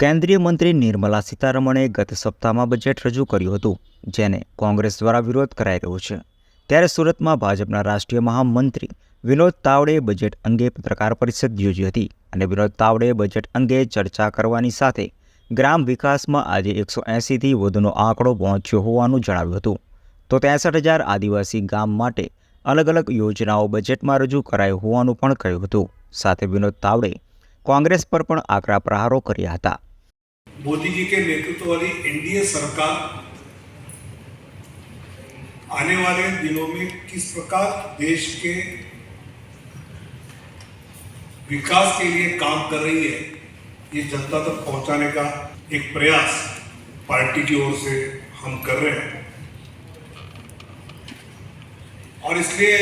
કેન્દ્રીય મંત્રી નિર્મલા સીતારમણે ગત સપ્તાહમાં બજેટ રજૂ કર્યું હતું, જેને કોંગ્રેસ દ્વારા વિરોધ કરાઈ રહ્યો છે. ત્યારે સુરતમાં ભાજપના રાષ્ટ્રીય મહામંત્રી વિનોદ તાવડેએ બજેટ અંગે પત્રકાર પરિષદ યોજી હતી અને વિનોદ તાવડેએ બજેટ અંગે ચર્ચા કરવાની સાથે ગ્રામ વિકાસમાં આજે એકસો એંસીથી વધુનો આંકડો પહોંચ્યો હોવાનું જણાવ્યું હતું. તો ત્રેસઠ હજાર આદિવાસી ગામ માટે અલગ અલગ યોજનાઓ બજેટમાં રજૂ કરાઈ હોવાનું પણ કહ્યું હતું. સાથે વિનોદ તાવડે કોંગ્રેસ પર પણ આકરા પ્રહારો કર્યા હતા. मोदी जी के नेतृत्व वाली एनडीए सरकार आने वाले दिनों में किस प्रकार देश के विकास के लिए काम कर रही है, ये जनता तक पहुँचाने का एक प्रयास पार्टी की ओर से हम कर रहे हैं। और इसलिए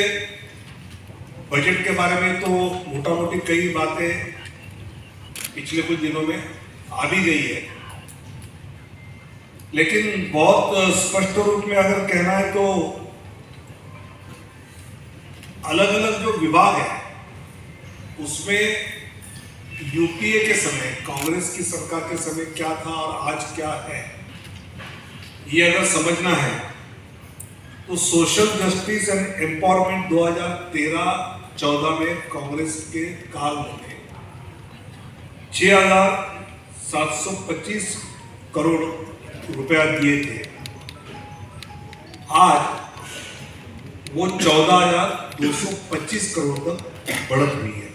बजट के बारे में तो मोटा मोटी कई बातें पिछले कुछ दिनों में आ भी गई है। लेकिन बहुत स्पष्ट रूप में अगर कहना है तो अलग अलग जो विभाग है, उसमें यूपीए के समय, कांग्रेस की सरकार के समय क्या था और आज क्या है, ये अगर समझना है तो सोशल जस्टिस एंड एम्पावरमेंट 2013-14 में कांग्रेस के काल में, छह हज़ार सात सौ पच्चीस करोड़ रुपया दिए थे। आज वो चौदह हज़ार दो सौ पच्चीस करोड़ तक बढ़त हुई है।